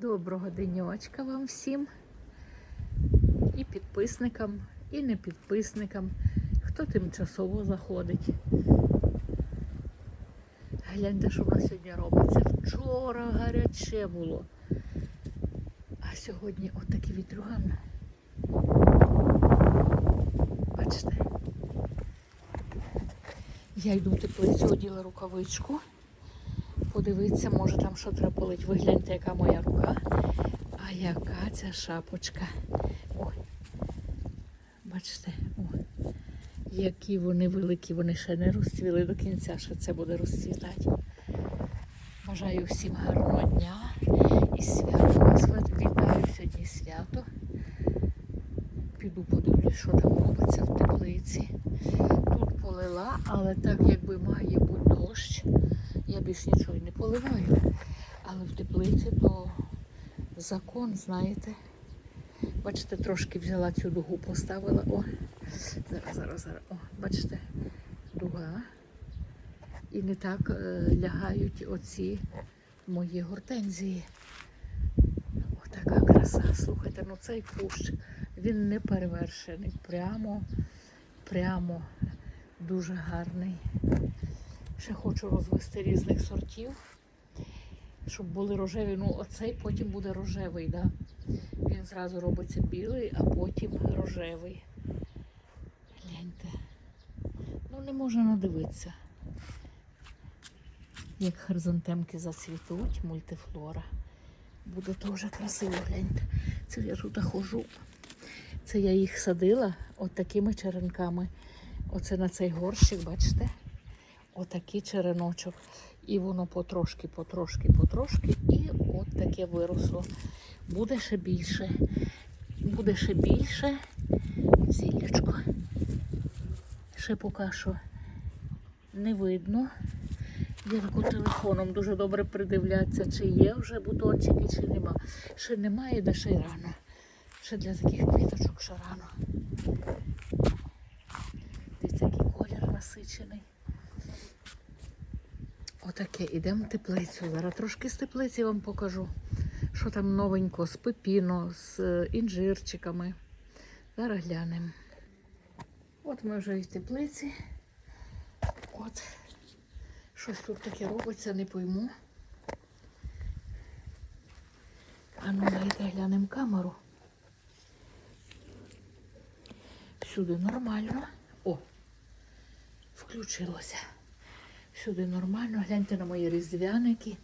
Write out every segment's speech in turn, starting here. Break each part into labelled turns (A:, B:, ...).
A: Доброго денечка вам всім. І підписникам, і не підписникам, хто тимчасово заходить. Гляньте, що в нас сьогодні робиться. Вчора гаряче було. А сьогодні отакий вітрюган. Бачите? Я йду в теплицю, оділа рукавичку. Подивитися, може там що треба полить. Ви гляньте, яка моя рука. А яка ця шапочка. Ой. Бачите, о. Які вони великі, вони ще не розцвіли до кінця, ще це буде розцвітати. Бажаю всім гарного дня і свято вас вітаю сьогодні свято. Піду подивлюсь, що там робиться в теплиці. Тут полила, але так якби має бути дощ. Я більш нічого не поливаю. Але в теплиці то закон, знаєте. Бачите, трошки взяла цю дугу, поставила. О, зараз, зараз, зараз. О, бачите, дуга. І не так е, лягають оці мої гортензії. Отака краса. Слухайте, ну цей кущ, він не перевершений. Прямо, прямо дуже гарний. Ще хочу розвести різних сортів, щоб були рожеві. Ну, оцей потім буде рожевий, да? Він зразу робиться білий, а потім рожевий. Гляньте. Ну, не можна надивитися. Як хризантемки зацвітуть, мультифлора. Буде дуже красиво, гляньте. Це я тут хожу. Це я їх садила от такими черенками. Оце на цей горщик, бачите? Отакий череночок. І воно потрошки, потрошки, потрошки, і от таке виросло. Буде ще більше. Буде ще більше. Зіллячко. Ще поки що не видно. Таку телефоном дуже добре придивляться, чи є вже бутончики, чи нема. Ще немає, де ще й рано. Ще для таких квіточок ще рано. Дивіться, який колір насичений. Отаке, ідемо в теплицю. Зараз трошки з теплиці вам покажу, що там новенько з пепіно, з е, інжирчиками. Зараз глянемо. От ми вже і в теплиці. От. Щось тут таке робиться, не пойму. А ну давайте глянемо камеру. Всюди нормально. О, включилося. Всюди нормально. Гляньте на мої різдвяники.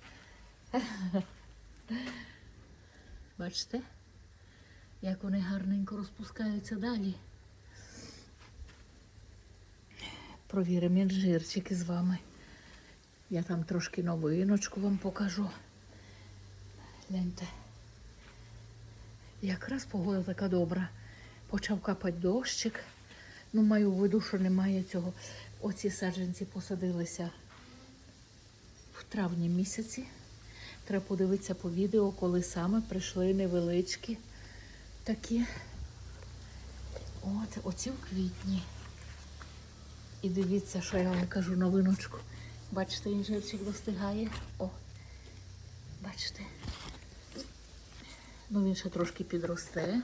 A: Бачите, як вони гарненько розпускаються далі. Провіримо інжирчики з вами. Я там трошки новиночку вам покажу. Гляньте. Якраз погода така добра. Почав капати дощик. Ну, маю в виду, що немає цього. Оці саджанці посадилися в травні місяці. Треба подивитися по відео, коли саме прийшли невеличкі такі. От, оці в квітні. І дивіться, що я вам кажу новиночку. Бачите, інжирчик достигає. О, бачите. Ну, він ще трошки підросте.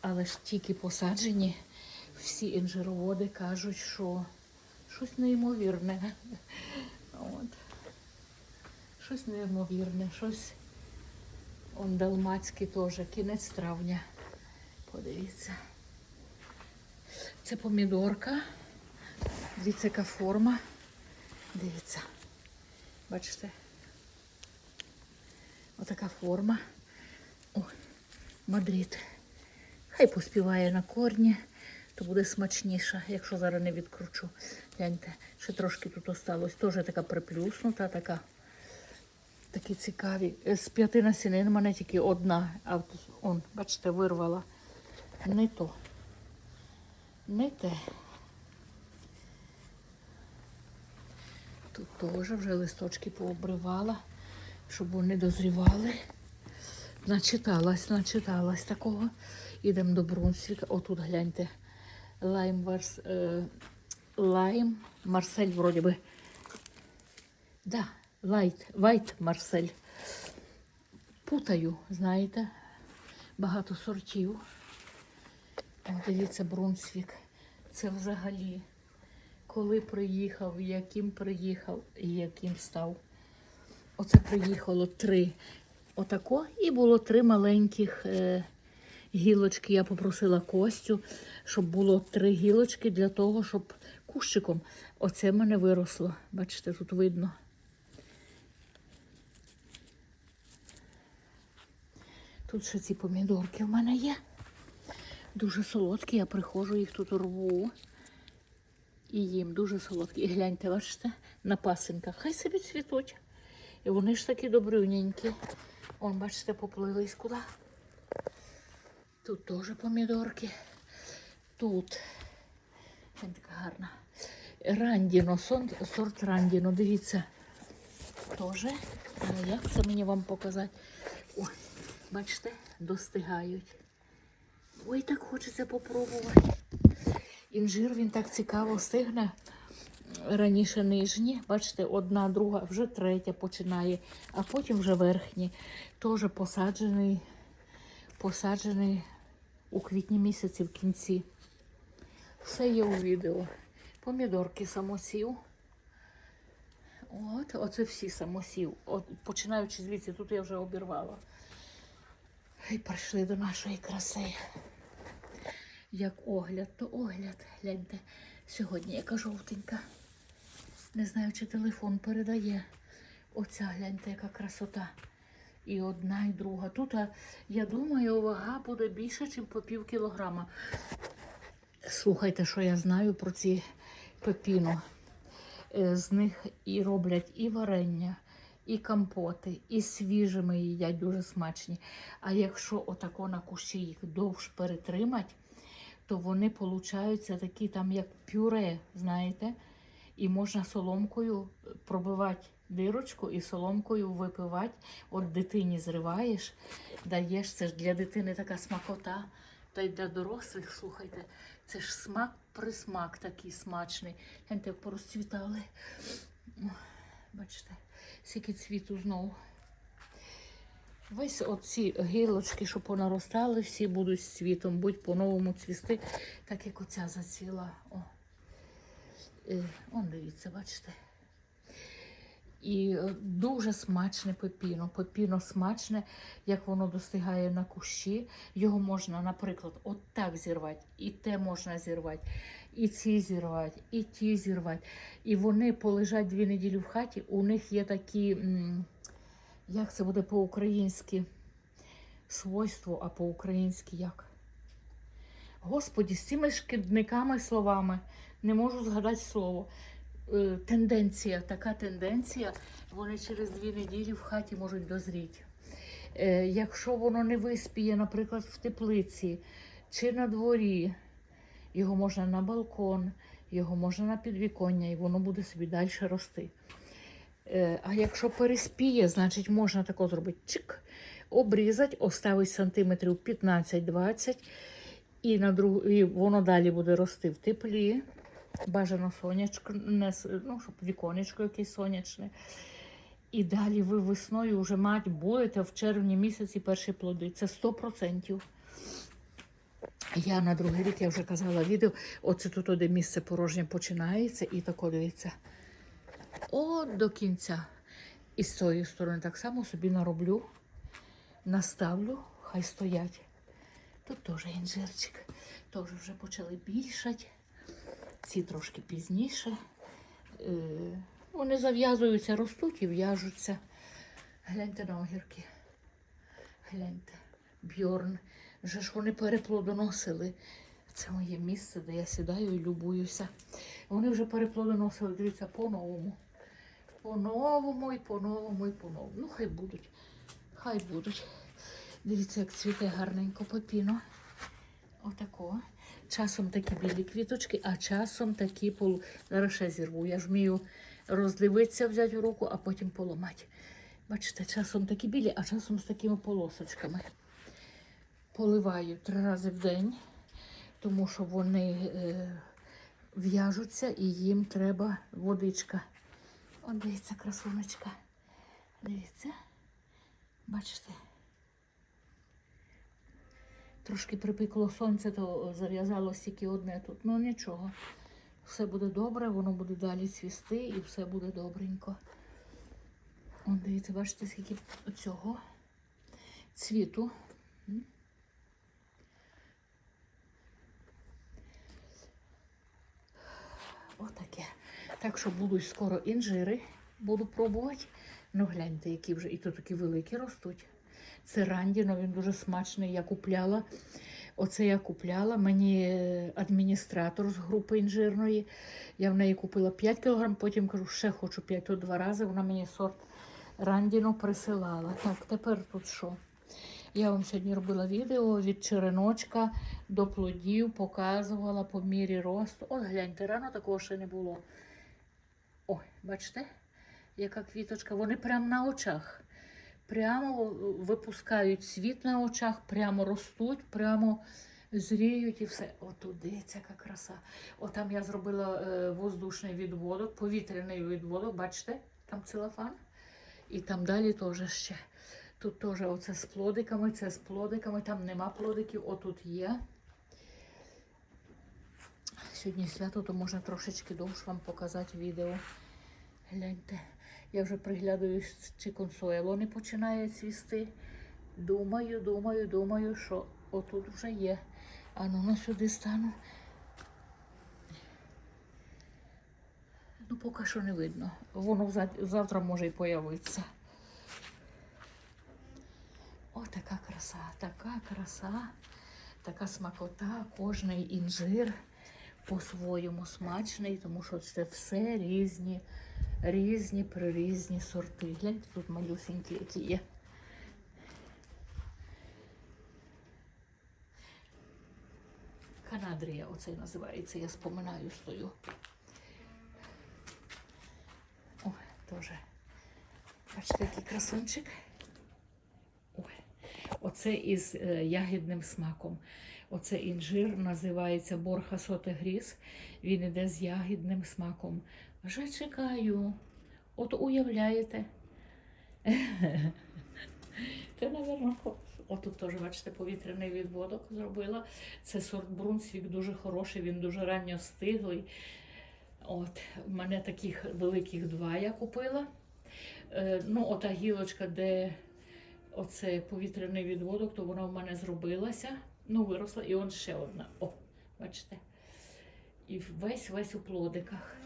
A: Але ж тільки посаджені, всі інжироводи кажуть, що щось неймовірне. От. Щось неймовірне, щось он далмацький теж, кінець травня. Подивіться. Це помідорка. Дивіться, яка форма. Дивіться. Бачите? Отака форма. О, Мадрид. Хай поспіває на корні, то буде смачніше, якщо зараз не відкручу. Гляньте, ще трошки тут осталось. Теж така приплюснута, така. Такі цікаві. Е, З п'яти насінин в мене тільки одна. А он, бачите, вирвала. Не то. Не те. Тут теж вже листочки пообривала, щоб вони дозрівали. Начиталась, начиталась такого. Ідемо до Брунсвіка. Отут гляньте. Лайм, Варс, е, Лайм, Марсель вроді би. Да, Лайт, Вайт Марсель. путаю, знаєте, багато сортів. О, дивіться, Брунсвік. Це взагалі, коли приїхав, яким приїхав і яким став. Оце приїхало три отако, і було три маленьких е, гілочки. Я попросила Костю, щоб було три гілочки для того, щоб кущиком. Оце в мене виросло. Бачите, тут видно. Тут ще ці помідорки в мене є. Дуже солодкі, я приходжу, їх тут рву. І їм дуже солодкі. І гляньте, бачите, на пасинках. Хай собі цвітуть. І вони ж такі добрюненькі. Он, бачите, поплились куди. Тут теж помідорки. Тут. Він така гарна. Рандіно, сорт Рандіно, дивіться. Ну, Як це мені вам показати? Ой, бачите, достигають. Ой, так хочеться попробувати. Інжир він так цікаво стигне. Раніше нижні, бачите, одна, друга, вже третя починає, а потім вже верхні. Теж посаджений, посаджений у квітні місяці в кінці. Все є у відео. Помідорки самосів. От, оце всі самосів. От, починаючи звідси, тут я вже обірвала. І прийшли до нашої краси. Як огляд, то огляд. Гляньте, сьогодні яка жовтенька. Не знаю, чи телефон передає. Оця гляньте, яка красота. І одна, і друга. Тут, я думаю, вага буде більше, ніж по пів кілограма. Слухайте, що я знаю про ці пепіно. Е, З них і роблять і варення, і компоти, і свіжими їдять дуже смачні. А якщо отако на кущі їх довш перетримати, то вони получаються такі там, як пюре, знаєте, і можна соломкою пробивати дирочку і соломкою випивати. От дитині зриваєш, даєш, це ж для дитини така смакота. Та й для дорослих, слухайте, це ж смак присмак такий смачний. Гляньте, порозцвітали. Бачите, скільки цвіту знову. Весь оці гілочки, що понаростали, всі будуть з цвітом, будь по-новому цвісти, так як оця зацвіла. О. Е, Он дивіться, бачите. І е, дуже смачне пепіно. Пепіно смачне, як воно достигає на кущі. Його можна, наприклад, от так зірвати, і те можна зірвати, і ці зірвати, і ті зірвати. І вони полежать дві неділі в хаті. У них є такі, як це буде по-українськи, свойство, а по-українськи як? Господі, з цими шкідниками словами не можу згадати слово. Е, Тенденція, така тенденція, вони через дві неділі в хаті можуть дозріти. Е, Якщо воно не виспіє, наприклад, в теплиці чи на дворі, його можна на балкон, його можна на підвіконня, і воно буде собі далі рости. Е, А якщо переспіє, значить можна тако зробити чик, обрізати, оставити сантиметрів 15-20, і, на друг... і воно далі буде рости в теплі. Бажано сонячко, не, ну, щоб віконечко якесь сонячне. І далі ви весною вже мать будете в червні місяці перші плоди. Це 100%. Я на другий рік, я вже казала відео, оце тут де місце порожнє починається, і тако дивіться. От до кінця. І з цієї сторони так само собі нароблю, наставлю, хай стоять. Тут теж інжирчик. Теж вже почали більшати. Ці трошки пізніше. Е, Вони зав'язуються, ростуть і в'яжуться. Гляньте на огірки. Гляньте. Бьорн. Вже ж вони переплодоносили. Це моє місце, де я сідаю і любуюся. Вони вже переплодоносили, дивіться, по-новому. По-новому і по-новому і по-новому. Ну, хай будуть. Хай будуть. Дивіться, як цвіте гарненько пепіно. Отако. Часом такі білі квіточки, а часом такі полу. Зараз ще зірву. Я ж вмію роздивитися, взяти в руку, а потім поламати. Бачите, часом такі білі, а часом з такими полосочками. Поливаю три рази в день, тому що вони е, в'яжуться і їм треба водичка. О, дивіться, красунечка. Дивіться. Бачите? Трошки припекло сонце, то зав'язалось тільки одне тут. Ну нічого. Все буде добре, воно буде далі цвісти і все буде добренько. От дивіться, бачите, скільки цього цвіту. Отаке. Так що будуть скоро інжири, буду пробувати. Ну гляньте, які вже і то такі великі ростуть. Це рандіно, він дуже смачний. Я купляла. Оце я купляла. Мені е, адміністратор з групи інжирної. Я в неї купила 5 кг, потім кажу, ще хочу 5 то два рази. Вона мені сорт рандіно присилала. Так, тепер тут що? Я вам сьогодні робила відео від череночка до плодів, показувала по мірі росту. От гляньте, рано такого ще не було. Ой, бачите, яка квіточка. Вони прямо на очах. Прямо випускають світ на очах, прямо ростуть, прямо зріють і все. Отут яка краса. Отам я зробила е, воздушний відводок, повітряний відводок, бачите, там целофан. І там далі теж ще. Тут теж оце з плодиками, це з плодиками, там нема плодиків, отут є. Сьогодні свято, то можна трошечки довше вам показати відео. Гляньте, я вже приглядаюсь, чи консуело не починає цвісти. Думаю, думаю, думаю, що отут вже є. А ну на сюди стану. Ну, поки що не видно. Воно завтра може і появитися. О, така краса, така краса, така смакота, кожний інжир по-своєму смачний, тому що це все різні, різні прирізні сорти. Гляньте, тут малюсенькі які є. Канадрія, оцей називається, я споминаю стою. О, теж. Бачите, який красунчик. Оце із е, ягідним смаком. Оце інжир називається Борха Сотегріс. Він іде з ягідним смаком. Вже чекаю. От уявляєте. Це, напевно, отут теж, бачите, повітряний відводок зробила. Це сорт Брунсвік дуже хороший, він дуже ранньо стиглий. От, в мене таких великих два я купила. Е, ну, ота гілочка, де оце повітряний відводок, то вона в мене зробилася. Ну, виросла, і он ще одна. О, бачите. І весь весь у плодиках.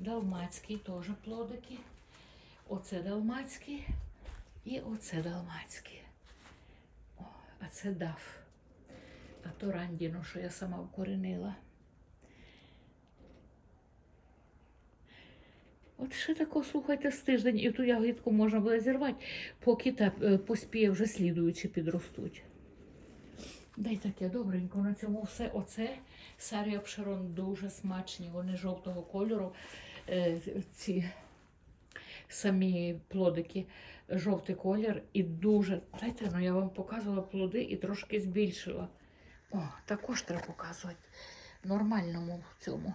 A: Далмацький теж плодики. Оце далмацький і оце далмацький. О, а це дав. А то рандіно, що я сама вкоренила. От ще тако, слухайте, з тиждень, і ту ягідку можна буде зірвати, поки та е, поспіє вже слідуючі підростуть. Дай таке добренько на цьому все. Оце сарі обширон дуже смачні. Вони жовтого кольору. Е, ці самі плодики, жовтий колір і дуже. Дайте, ну я вам показувала плоди і трошки збільшила. О, також треба показувати. Нормальному цьому.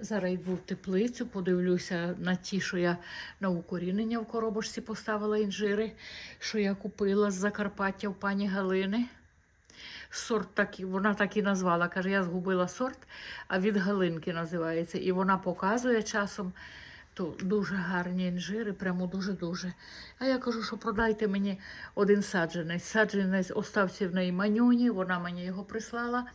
A: Зараз йду в теплицю, подивлюся на ті, що я на укорінення в коробочці поставила інжири, що я купила з Закарпаття в пані Галини. Сорт так, вона так і назвала. Каже, я згубила сорт, а від Галинки називається. І вона показує часом то дуже гарні інжири, прямо дуже-дуже. А я кажу, що продайте мені один саджанець. Саджанець остався в неї манюні, вона мені його прислала.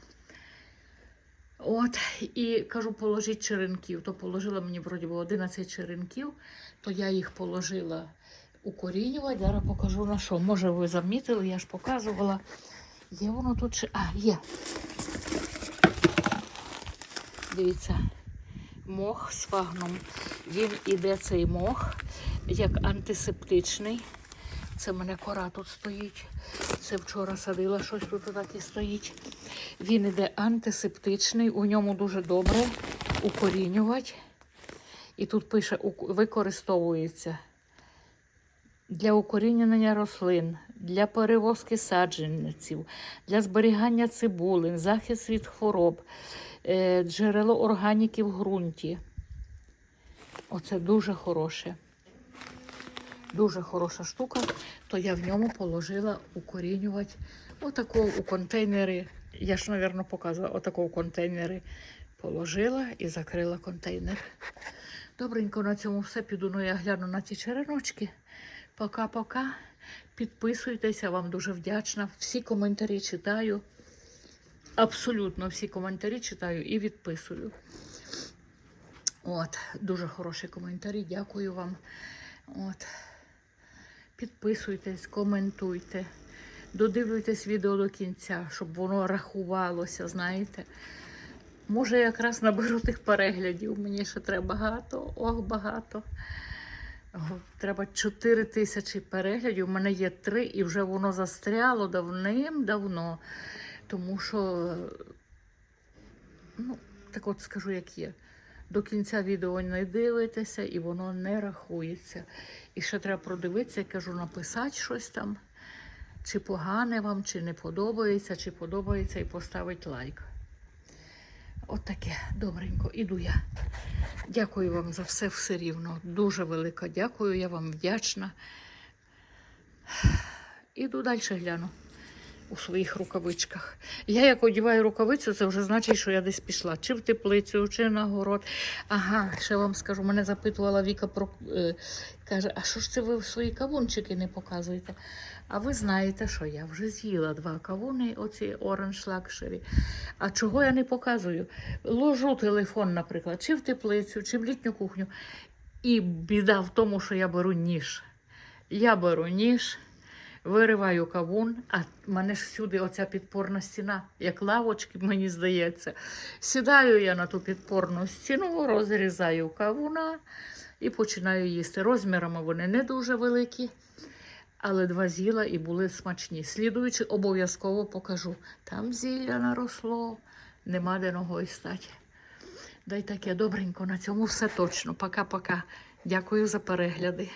A: От, і кажу, положіть черенків. То положила мені вроді би 11 черенків, то я їх положила укорінювати. Зараз покажу на що. Може, ви замітили, я ж показувала. Є воно тут ще. А, є. Дивіться, мох з фагном. Він іде цей мох як антисептичний. Це в мене кора тут стоїть. Це вчора садила щось тут так і стоїть. Він іде антисептичний, у ньому дуже добре укорінювати. І тут пише, використовується для укорінення рослин, для перевозки саджанців, для зберігання цибулин, захист від хвороб, е, джерело органіки в ґрунті. Оце дуже хороше. Дуже хороша штука, то я в ньому положила укорінювати отако у контейнери. Я ж, мабуть, показувала отако у контейнери положила і закрила контейнер. Добренько на цьому все. Піду, ну я гляну на ті череночки. Пока-пока. Підписуйтеся, вам дуже вдячна. Всі коментарі читаю. Абсолютно всі коментарі читаю і відписую. От, дуже хороші коментарі. Дякую вам. От. Підписуйтесь, коментуйте. Додивлюйтесь відео до кінця, щоб воно рахувалося, знаєте. Може, якраз наберу тих переглядів. Мені ще треба багато, ох, багато. Треба 4 тисячі переглядів. У мене є 3 і вже воно застряло давним-давно. Тому що, ну, так от скажу, як є. До кінця відео не дивитеся і воно не рахується. І ще треба продивитися, я кажу, написати щось там, чи погане вам, чи не подобається, чи подобається, і поставити лайк. От добренько, іду я. Дякую вам за все все рівно. Дуже велика дякую, я вам вдячна. Іду далі гляну у своїх рукавичках. Я як одіваю рукавицю, це вже значить, що я десь пішла. Чи в теплицю, чи на город. Ага, ще вам скажу, мене запитувала Віка про е, каже, а що ж це ви свої кавунчики не показуєте? А ви знаєте, що я вже з'їла два кавуни, оці Orange Luxury. А чого я не показую? Ложу телефон, наприклад, чи в теплицю, чи в літню кухню. І біда в тому, що я беру ніж. Я беру ніж, вириваю кавун, а мене ж всюди оця підпорна стіна, як лавочки, мені здається. Сідаю я на ту підпорну стіну, розрізаю кавуна і починаю їсти. Розмірами вони не дуже великі, але два з'їла і були смачні. Слідуючи, обов'язково покажу. Там зілля наросло, нема де ногою стати. Дай таке добренько, на цьому все точно. Пока-пока. Дякую за перегляди.